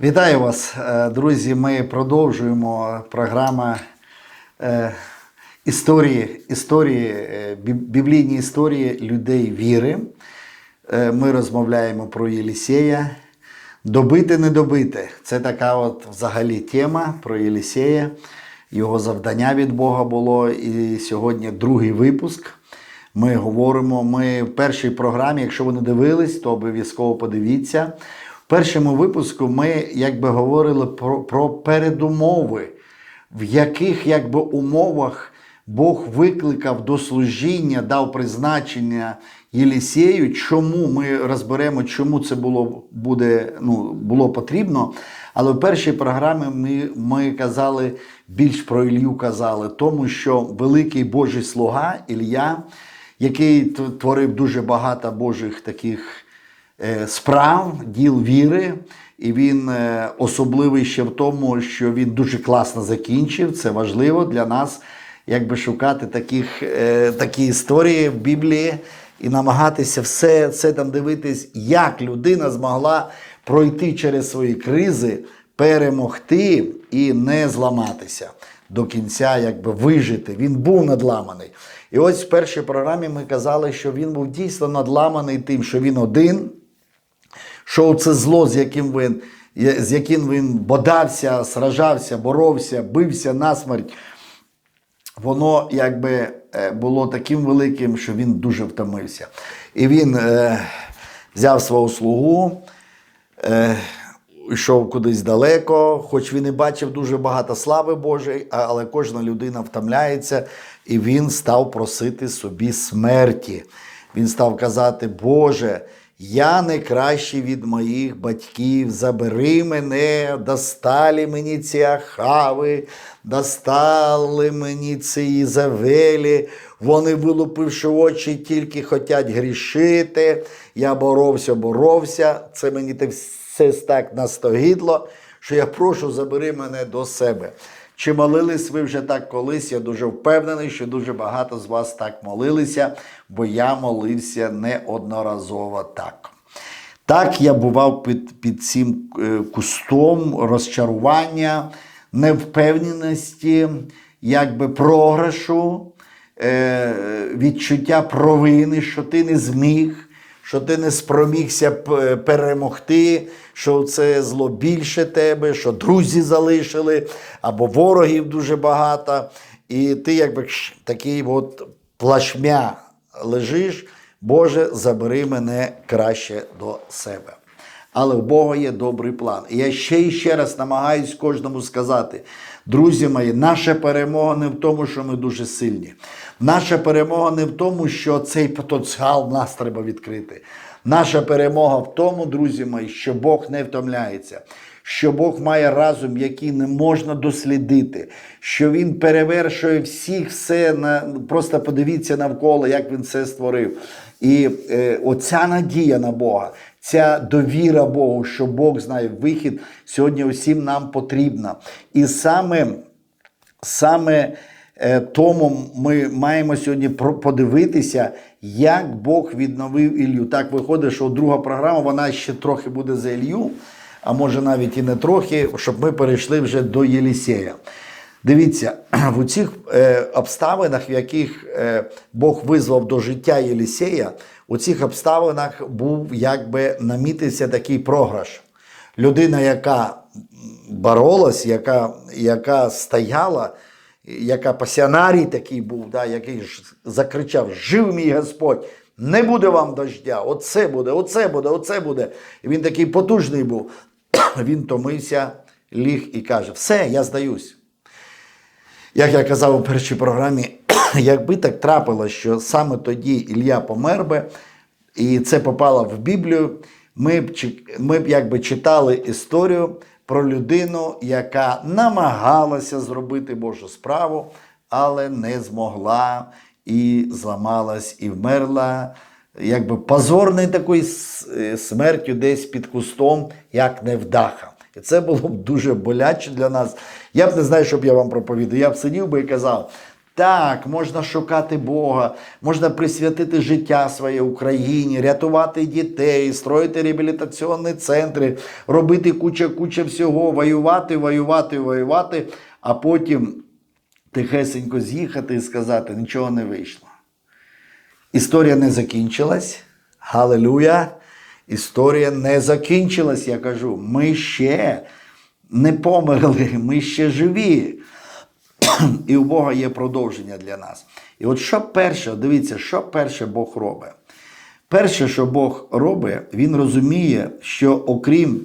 Вітаю вас, е, друзі. Ми продовжуємо програму е, історії, історії, е, біблійні історії людей віри. Ми розмовляємо про Єлісея. Добити, не добити. Це така от взагалі тема про Єлісея. Його завдання від Бога було. І сьогодні другий випуск. Ми говоримо. Ми в першій програмі, якщо ви не дивились, то обов'язково подивіться. Першому випуску ми якби говорили про, про передумови, в яких якби умовах Бог викликав до служіння, дав призначення Єлісею. Чому ми розберемо, чому це було, буде, ну, було потрібно. Але в першій програмі ми, ми казали більш про Ілью казали, тому що великий Божий слуга Ілля, який творив дуже багато Божих таких справ, діл віри. І він е, особливий ще в тому, що він дуже класно закінчив. Це важливо для нас, якби шукати таких, е, такі історії в Біблії і намагатися все це там дивитись, як людина змогла пройти через свої кризи, перемогти і не зламатися до кінця, якби вижити. Він був надламаний. І ось в першій програмі ми казали, що він був дійсно надламаний тим, що він один що це зло, з яким він, з яким він бодався, сражався, боровся, бився насмерть, воно якби е, було таким великим, що він дуже втомився. І він е, взяв свого слугу, е, йшов кудись далеко, хоч він і бачив дуже багато слави Божої, але кожна людина втомляється, і він став просити собі смерті. Він став казати, Боже, я не кращий від моїх батьків, забери мене, достали мені ці ахави, достали мені ці Ізавелі, вони, вилупивши очі, тільки хотять грішити. Я боровся, боровся. Це мені все так настогідло, що я прошу, забери мене до себе. Чи молились ви вже так колись? Я дуже впевнений, що дуже багато з вас так молилися, бо я молився неодноразово так. Так я бував під, під цим е, кустом розчарування, невпевненості, якби програшу, е, відчуття провини, що ти не зміг що ти не спромігся перемогти, що це зло більше тебе, що друзі залишили, або ворогів дуже багато. І ти якби такий от плашмя лежиш, Боже, забери мене краще до себе. Але в Бога є добрий план. І я ще і ще раз намагаюсь кожному сказати: друзі мої, наша перемога не в тому, що ми дуже сильні. Наша перемога не в тому, що цей потенціал нас треба відкрити. Наша перемога в тому, друзі мої, що Бог не втомляється. Що Бог має разум, який не можна дослідити, що Він перевершує всіх все на просто подивіться навколо, як він це створив. І е, оця надія на Бога, ця довіра Богу, що Бог знає вихід, сьогодні усім нам потрібна. І саме, саме е, тому ми маємо сьогодні подивитися, як Бог відновив Ілью. Так виходить, що друга програма вона ще трохи буде за Ілью, а може навіть і не трохи, щоб ми перейшли вже до Єлісея. Дивіться, в цих е, обставинах, в яких е, Бог визвав до життя Єлісея, у цих обставинах був якби намітився такий програш. Людина, яка боролась, яка, яка стояла, яка пасіонарій такий був, да, який ж закричав: Жив мій Господь! Не буде вам дождя, оце буде, оце буде, оце буде. І він такий потужний був. Він томився, ліг і каже: Все, я здаюсь. Як я казав у першій програмі, якби так трапилось, що саме тоді Ілля помер би, і це попало в Біблію, ми б, ми б якби читали історію про людину, яка намагалася зробити Божу справу, але не змогла і зламалась, і вмерла. Якби позорною такою е, смертю десь під кустом, як невдаха. І це було б дуже боляче для нас. Я б не знаю, що б я вам проповідав. Я б сидів би і казав: Так, можна шукати Бога, можна присвятити життя своє Україні, рятувати дітей, строїти реабілітаційні центри, робити куча-куча всього, воювати, воювати, воювати, а потім тихесенько з'їхати і сказати, нічого не вийшло. Історія не закінчилась. Галилуя! Історія не закінчилась, я кажу. Ми ще не померли, ми ще живі. І у Бога є продовження для нас. І от що перше, дивіться, що перше Бог робить? Перше, що Бог робить, Він розуміє, що окрім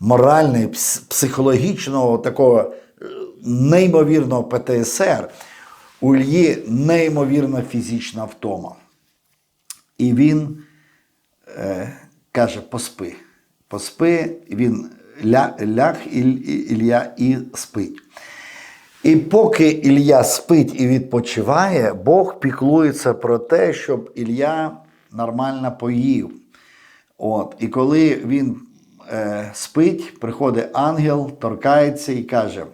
морального, психологічного такого е, неймовірного ПТСР, у Ільї неймовірна фізична втома. І він е, каже: поспи. Поспи, він ля, ляг Ілля і спить. І поки Ілля спить і відпочиває, Бог піклується про те, щоб Ілля нормально поїв. От. І коли він е, спить, приходить ангел, торкається і каже: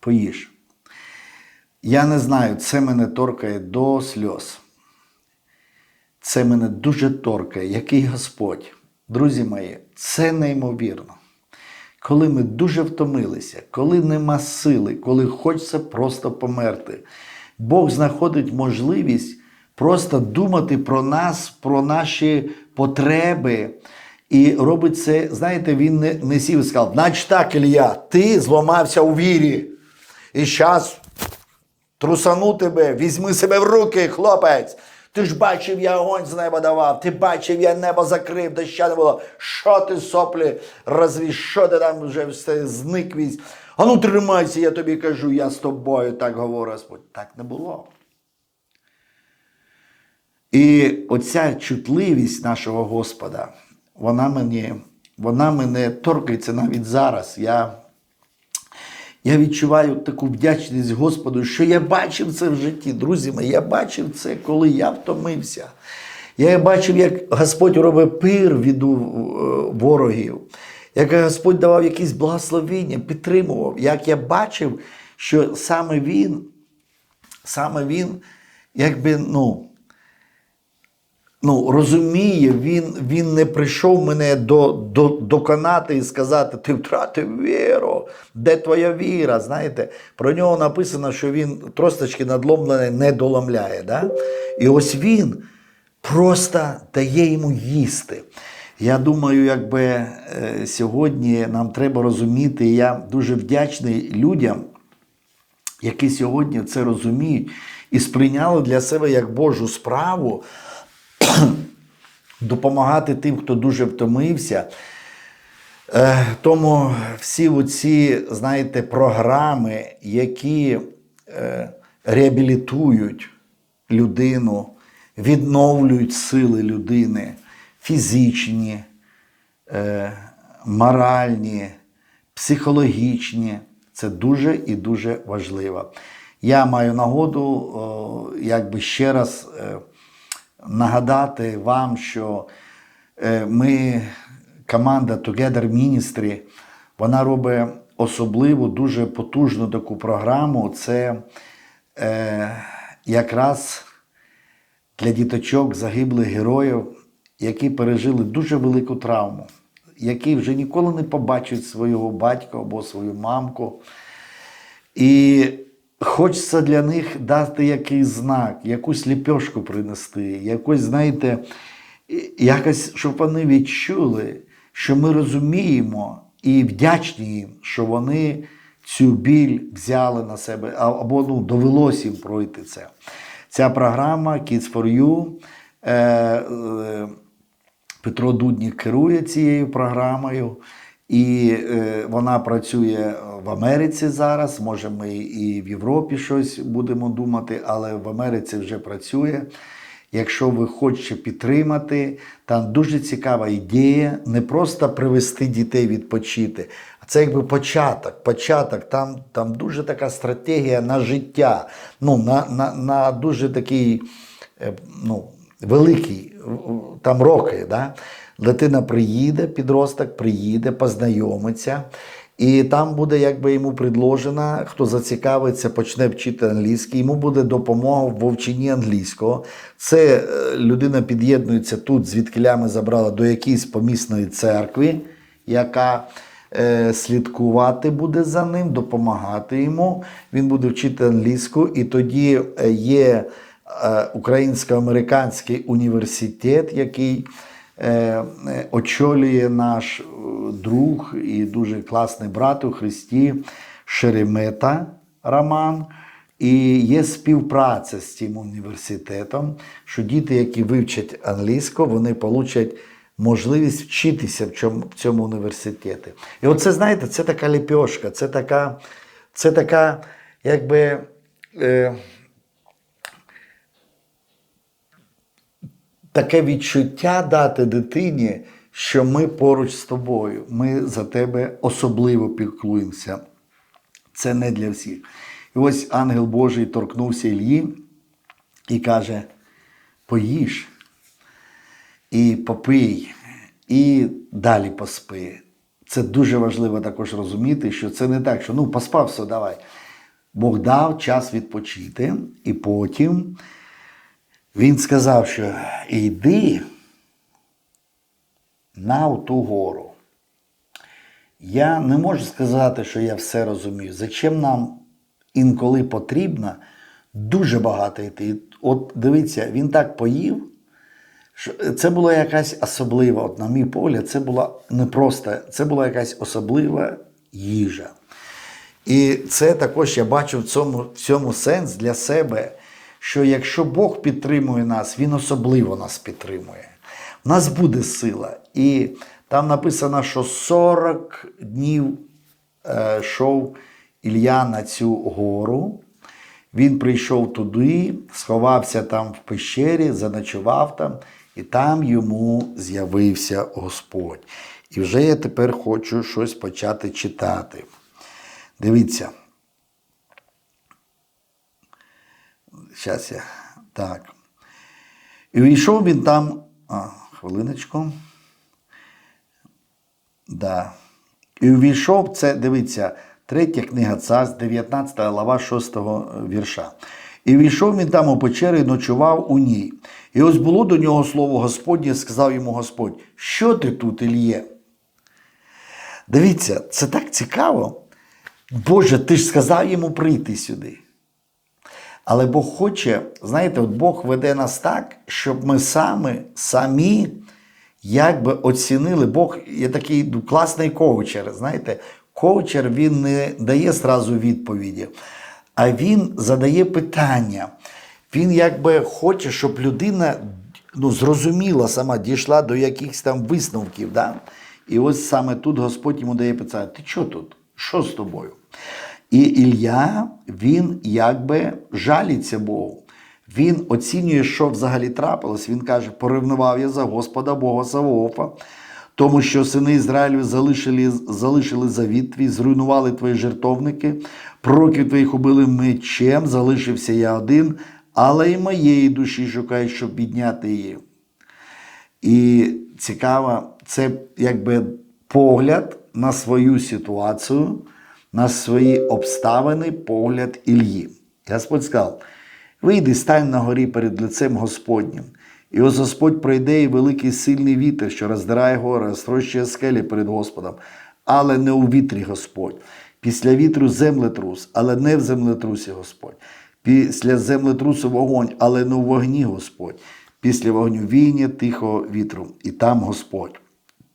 поїж. Я не знаю, це мене торкає до сльоз. Це мене дуже торкає, який Господь. Друзі мої, це неймовірно. Коли ми дуже втомилися, коли нема сили, коли хочеться просто померти, Бог знаходить можливість просто думати про нас, про наші потреби. І робить це, знаєте, він не, не сів і сказав, значить так, Ілля, ти зламався у вірі. І зараз трусану тебе, візьми себе в руки, хлопець. Ти ж бачив, я огонь з неба давав, ти бачив, я небо закрив, доща не було. Що ти соплі розвіз, що ти там вже все зник візь. А ну тримайся, я тобі кажу, я з тобою, так говорить Господь. Так не було. І оця чутливість нашого Господа, вона мені, вона мене торкається навіть зараз. Я я відчуваю таку вдячність Господу, що я бачив це в житті. Друзі мої, я бачив це, коли я втомився. Я бачив, як Господь робить пир від е, ворогів, як Господь давав якісь благословення, підтримував. Як я бачив, що саме Він, саме Він, якби, ну, ну, розуміє, він, він не прийшов мене до, до, доконати і сказати, ти втратив віру, де твоя віра? Знаєте, про нього написано, що він тросточки надломлене не доламляє. Да? І ось він просто дає йому їсти. Я думаю, якби е, сьогодні нам треба розуміти, я дуже вдячний людям, які сьогодні це розуміють і сприйняли для себе як Божу справу допомагати тим, хто дуже втомився. Е, Тому всі оці, знаєте, програми, які е, реабілітують людину, відновлюють сили людини, фізичні, е, моральні, психологічні, це дуже і дуже важливо. Я маю нагоду, якби ще раз нагадати вам, що е, ми, команда Together Ministry, вона робить особливу, дуже потужну таку програму. Це е, якраз для діточок загиблих героїв, які пережили дуже велику травму, які вже ніколи не побачать свого батька або свою мамку. І хочеться для них дати якийсь знак, якусь ліпьошку принести, якось, знаєте, якось, щоб вони відчули, що ми розуміємо і вдячні їм, що вони цю біль взяли на себе, або ну, довелося їм пройти це. Ця програма Kids for You. Е, е, Петро Дуднік керує цією програмою, і е, вона працює в Америці зараз. Може, ми і в Європі щось будемо думати, але в Америці вже працює. Якщо ви хочете підтримати, там дуже цікава ідея не просто привести дітей відпочити, а це якби початок. Початок, там, там дуже така стратегія на життя, ну, на, на, на дуже такий е, ну, великий, там роки. Да? Дитина приїде, підросток приїде, познайомиться. І там буде якби йому предложена, хто зацікавиться, почне вчити англійський, йому буде допомога в вивченні англійського. Це е, людина під'єднується тут, звідки ми забрала до якоїсь помісної церкви, яка е, слідкувати буде за ним, допомагати йому. Він буде вчити англійську, і тоді е, є е, українсько-американський університет, який очолює наш е, друг і дуже класний брат у Христі Шеремета Роман. І є співпраця з цим університетом, що діти, які вивчать англійську, вони получать можливість вчитися в цьому, в цьому університеті. І оце, знаєте, це така ліпьошка, це така, це така, якби. Е, таке відчуття дати дитині, що ми поруч з тобою, ми за тебе особливо піклуємося. Це не для всіх. І ось ангел Божий торкнувся Ільї і каже: поїж і попий, і далі поспи. Це дуже важливо також розуміти, що це не так, що ну поспав, все, давай. Бог дав час відпочити, і потім він сказав, що йди на ту гору. Я не можу сказати, що я все розумію. Зачем нам інколи потрібно дуже багато йти. От дивіться, він так поїв, що це була якась особлива, от на мій погляд, це була не просто, це була якась особлива їжа. І це також я бачу в цьому, в цьому сенс для себе, що якщо Бог підтримує нас, Він особливо нас підтримує. У нас буде сила. І там написано, що 40 днів е, йшов Ілля на цю гору. Він прийшов туди, сховався там в пещері, заночував там, і там йому з'явився Господь. І вже я тепер хочу щось почати читати. Дивіться. Зараз я. Так. І війшов він там. А, хвилиночку. Да. І увійшов це, дивіться, третя книга Царств, 19 глава 6 вірша. І війшов він там у печеру і ночував у ній. І ось було до нього слово Господнє, сказав йому Господь, що ти тут, Ільє? Дивіться, це так цікаво. Боже, ти ж сказав йому прийти сюди. Але Бог хоче, знаєте, от Бог веде нас так, щоб ми самі, самі якби оцінили. Бог є такий класний коучер. Знаєте, коучер він не дає зразу відповіді, а він задає питання. Він якби хоче, щоб людина ну, зрозуміла сама, дійшла до якихось там висновків. Да? І ось саме тут Господь йому дає питання: ти що тут? Що з тобою? І Ілля, він якби жаліться Богу. Він оцінює, що взагалі трапилось. Він каже: поревнував я за Господа Бога Савоофа, тому що сини Ізраїлю залишили, залишили завіт твій, зруйнували твої жертовники, пророків твоїх убили мечем, залишився я один, але й моєї душі шукаю, щоб підняти її. І цікаво, це якби погляд на свою ситуацію, на свої обставини, погляд Ільї. Господь сказав: вийди, стань на горі перед лицем Господнім. І ось Господь пройде і великий сильний вітер, що роздирає гори, розтрощує скелі перед Господом, але не у вітрі Господь. Після вітру землетрус, але не в землетрусі Господь. Після землетрусу вогонь, але не у вогні Господь. Після вогню війня тихого вітру, і там Господь.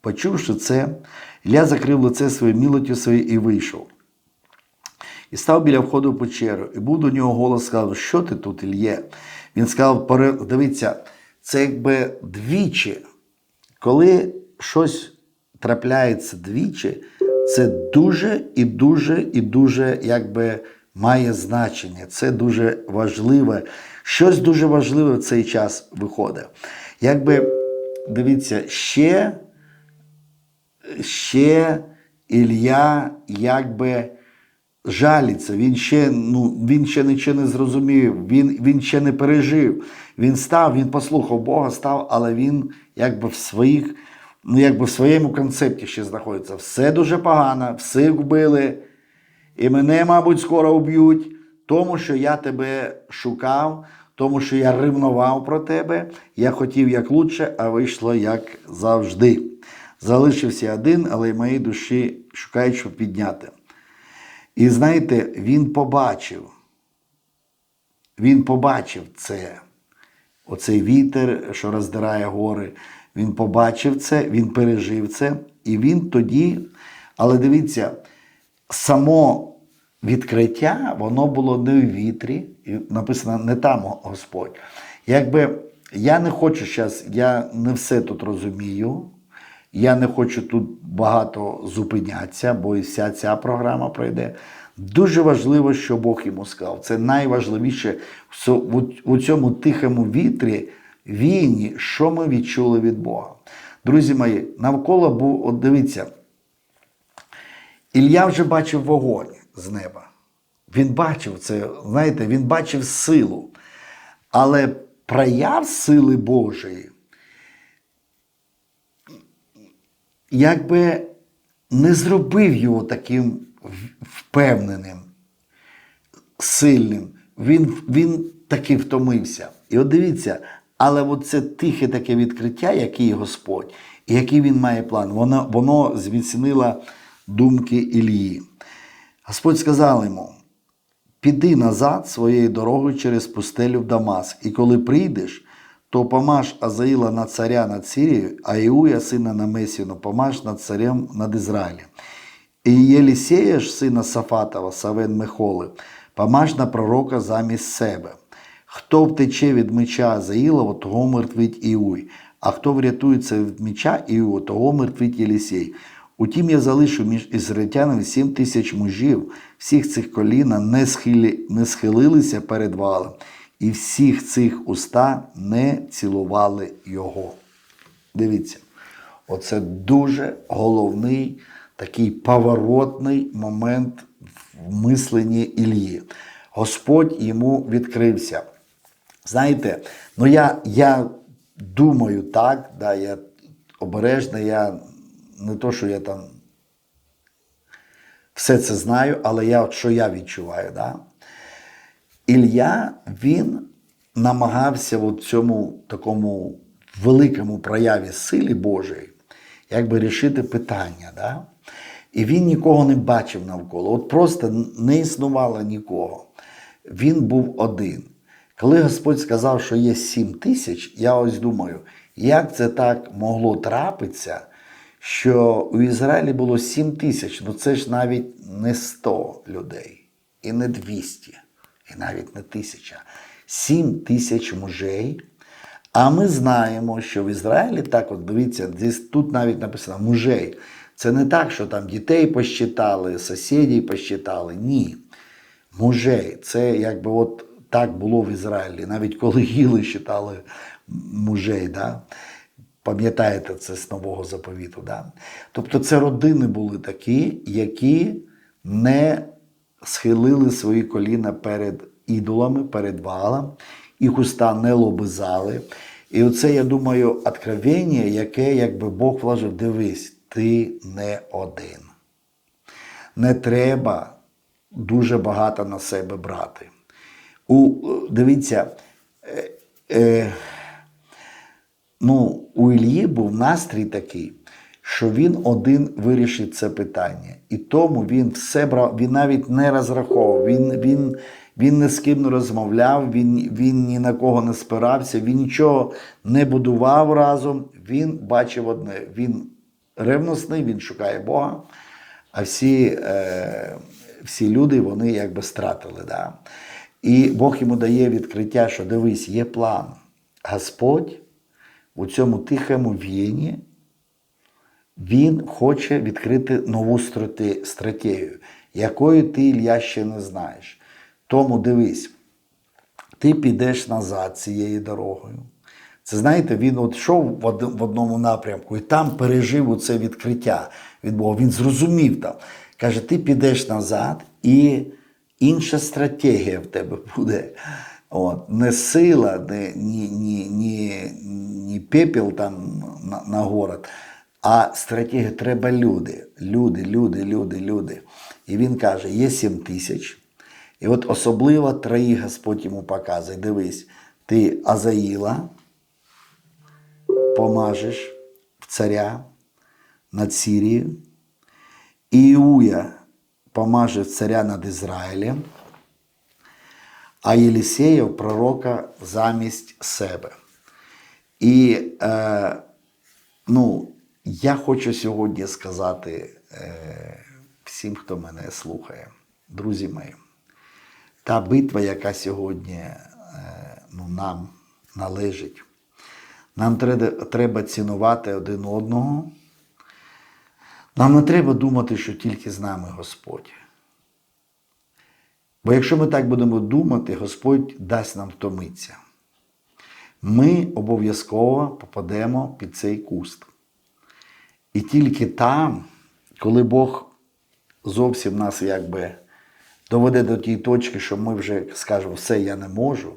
Почувши це, Ілля закрив лице своєю мілоттю своєю і вийшов. І став біля входу в печеру, і був до нього голос сказав, що ти тут, Ільє? Він сказав, дивіться, це якби двічі. Коли щось трапляється двічі, це дуже і дуже і дуже якби має значення. Це дуже важливе. Щось дуже важливе в цей час виходить. Якби дивіться, ще ще Ілля якби жаліться, він ще, ну, він ще нічого не зрозумів, він, він ще не пережив. Він став, він послухав Бога, став, але він якби в своїх ну, якби в своєму концепті ще знаходиться. Все дуже погано, всіх вбили, і мене, мабуть, скоро вб'ють, тому що я тебе шукав, тому що я ревнував про тебе, я хотів як лучше, а вийшло як завжди. Залишився один, але й моїй душі шукають, що підняти. І знаєте, він побачив, він побачив це, оцей вітер, що роздирає гори. Він побачив це, він пережив це, і він тоді, але дивіться, само відкриття, воно було не в вітрі, і написано не там Господь. Якби я не хочу зараз, я не все тут розумію. Я не хочу тут багато зупинятися, бо і вся ця програма пройде. Дуже важливо, що Бог йому сказав. Це найважливіше в цьому тихому вітрі, війні, що ми відчули від Бога. Друзі мої, навколо був, от дивіться, Ілля вже бачив вогонь з неба. Він бачив це, знаєте, він бачив силу. Але прояв сили Божої якби не зробив його таким впевненим, сильним. Він, він таки втомився. І от дивіться, але от це тихе таке відкриття, який Господь, і який він має план, воно, воно зміцнило думки Ілії. Господь сказав йому: піди назад своєю дорогою через пустелю в Дамаск, і коли прийдеш, то помаж Азаїла на царя над Сирією, а Іуя, сина Намесіну, помаж над царем над Ізраїлем. І Єлісея ж сина Сафатова, Савен Михоли, помаж на пророка замість себе. Хто втече від меча Азаїлова, того мертвить Іуй, а хто врятується від меча Іу, того мертвить Єлісей. Утім, я залишу між ізраїльтянами сім тисяч мужів, всіх цих коліна не, схилі, не схилилися перед валом, і всіх цих уста не цілували його. Дивіться, оце дуже головний такий поворотний момент в мисленні Ілії. Господь йому відкрився. Знаєте, ну я, я думаю так, да, я обережно, я не то, що я там все це знаю, але я, от що я відчуваю. Да? Ілля він намагався в цьому такому великому прояві сили Божої, якби рішити питання. Да? І він нікого не бачив навколо. От просто не існувало нікого. Він був один. Коли Господь сказав, що є сім тисяч, я ось думаю, як це так могло трапитися, що у Ізраїлі було сім тисяч, ну це ж навіть не 100 людей, і не 200, і навіть не тисяча. Сім тисяч мужей. А ми знаємо, що в Ізраїлі так, от дивіться, десь тут навіть написано мужей. Це не так, що там дітей посчитали, сусідів посчитали. Ні. Мужей. Це якби от так було в Ізраїлі. Навіть коли їли, считали мужей. Да? Пам'ятаєте це з нового заповіту. Да? Тобто це родини були такі, які не схилили свої коліна перед ідолами, перед валом, їх уста не лобизали. І оце, я думаю, откровення, яке якби Бог вложив, дивись, ти не один. Не треба дуже багато на себе брати. У, дивіться, е, е, ну, у Ілії був настрій такий, що він один вирішить це питання. І тому він все брав, він навіть не розраховував, він, він, він ні з ким не розмовляв, він, він ні на кого не спирався, він нічого не будував разом. Він бачив одне: він ревностний, він шукає Бога, а всі, е, всі люди вони якби стратили. Да? І Бог йому дає відкриття, що дивись, є план. Господь у цьому тихому в'єні, він хоче відкрити нову стратегію, якої ти, Ілля, ще не знаєш. Тому дивись, ти підеш назад цією дорогою. Це знаєте, він йшов в одному напрямку і там пережив це відкриття від Бога. Він зрозумів там. Каже, ти підеш назад, і інша стратегія в тебе буде. От, не сила, не, ні, ні, ні, ні пепел там на, на город, А стратегія треба люди. Люди, люди, люди, люди. І він каже: є сім тисяч. І от особливо троїх Господь йому показує. Дивись, ти Азаїла помажеш в царя над Сірією, Іуя помаже царя над Ізраїлем, а Єлісеєв пророка замість себе. І е, ну, я хочу сьогодні сказати е, всім, хто мене слухає, друзі мої, та битва, яка сьогодні е, ну, нам належить, нам треба, треба цінувати один одного. Нам не треба думати, що тільки з нами Господь. Бо якщо ми так будемо думати, Господь дасть нам втомитися. Ми обов'язково попадемо під цей куст. І тільки там, коли Бог зовсім нас якби доведе до тієї точки, що ми вже скажемо, все, я не можу.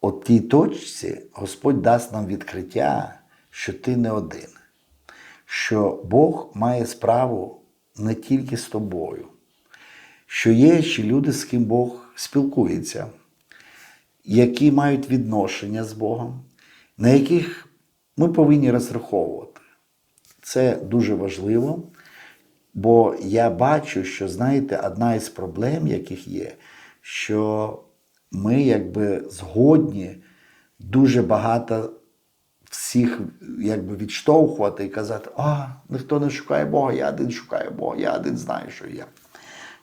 От тій точці Господь дасть нам відкриття, що ти не один, що Бог має справу не тільки з тобою, що є ще люди, з ким Бог спілкується, які мають відношення з Богом, на яких ми повинні розраховувати. Це дуже важливо, бо я бачу, що, знаєте, одна із проблем, яких є, що ми якби згодні дуже багато всіх якби відштовхувати і казати, а, ніхто не шукає Бога, я один шукаю Бога, я один знаю, що я.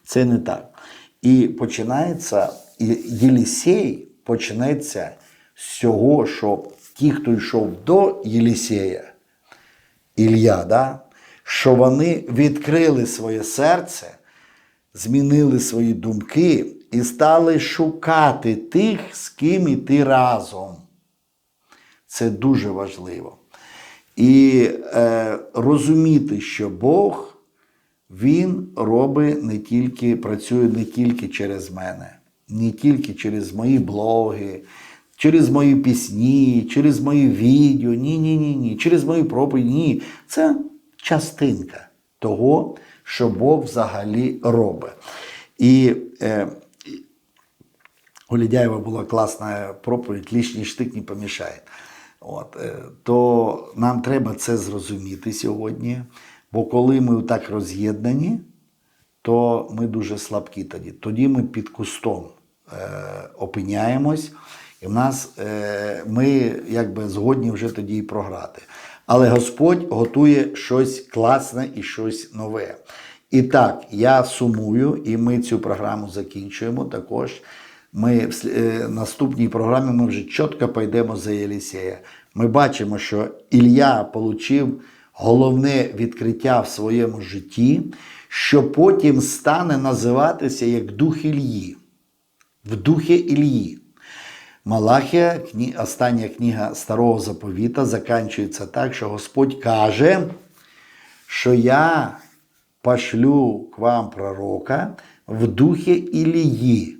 Це не так. І починається, Єлісей почнеться з цього, що ті, хто йшов до Єлісея, Ілля, да, що вони відкрили своє серце, змінили свої думки і стали шукати тих, з ким іти разом. Це дуже важливо. І е, розуміти, що Бог, Він робить не тільки, працює не тільки через мене, не тільки через мої блоги, через мої пісні, через мої відео. Ні, ні, ні. Через мої проповіді. Ні. Це частинка того, що Бог взагалі робить. І е, у Лідяєва була класна проповідь «Лишній штик не помішає. От, е, то нам треба це зрозуміти сьогодні, бо коли ми так роз'єднані, то ми дуже слабкі тоді. Тоді ми під кустом е, опиняємось, і в нас е, ми якби згодні вже тоді і програти. Але Господь готує щось класне і щось нове. І так, я сумую, і ми цю програму закінчуємо також. Ми в е, наступній програмі ми вже чітко пойдемо за Єлісея. Ми бачимо, що Ілля отримав головне відкриття в своєму житті, що потім стане називатися як дух Ільї. В духі Ільї. Малахія, остання книга Старого Заповіта, закінчується так, що Господь каже, що я пошлю к вам пророка в духі Ілії,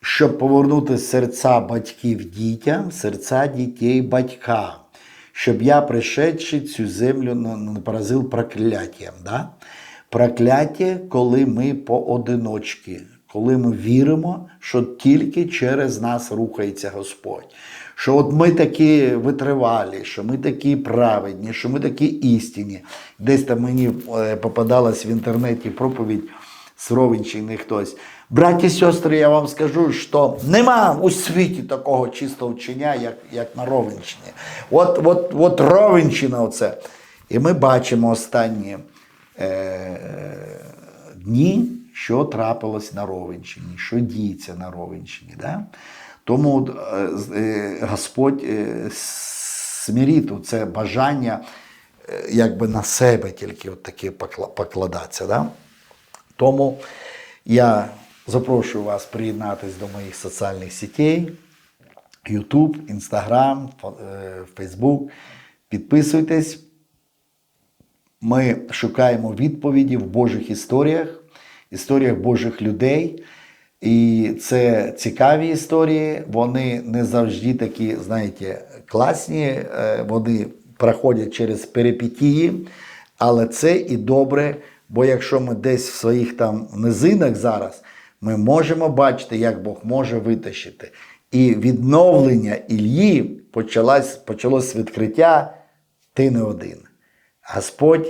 щоб повернути серця батьків дітям, серця дітей батькам, щоб я, пришедши цю землю, не поразив прокляттям. Да? Прокляття, коли ми поодиночки, коли ми віримо, що тільки через нас рухається Господь. Що от ми такі витривалі, що ми такі праведні, що ми такі істинні. Десь там мені е, попадалась в інтернеті проповідь з хтось. Браті і сестри, я вам скажу, що нема у світі такого чистого вчення, як, як на Ровенщині. От, от, от Ровенщина оце. І ми бачимо останні е, дні, що трапилось на Ровенщині, що діється на Ровенщині. Да? Тому е, е, Господь е, це бажання якби на себе тільки от таке покладатися. Да? Тому я запрошую вас приєднатися до моїх соціальних сетей. YouTube, Instagram, Facebook. Підписуйтесь. Ми шукаємо відповіді в Божих історіях, історіях Божих людей. І це цікаві історії. Вони не завжди такі, знаєте, класні, е, вони проходять через перипетії, але це і добре, бо якщо ми десь в своїх там низинах зараз, ми можемо бачити, як Бог може витащити. І відновлення Ілії почалось, почалось відкриття ти не один. Господь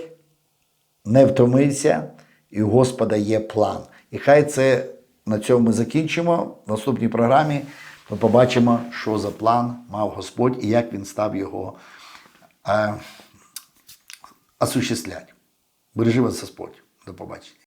не втомився, і у Господа є план. І хай це на цьому ми закінчимо. В наступній програмі ми побачимо, що за план мав Господь і як він став його осуществлять. Бережи вас Господь. До побачення.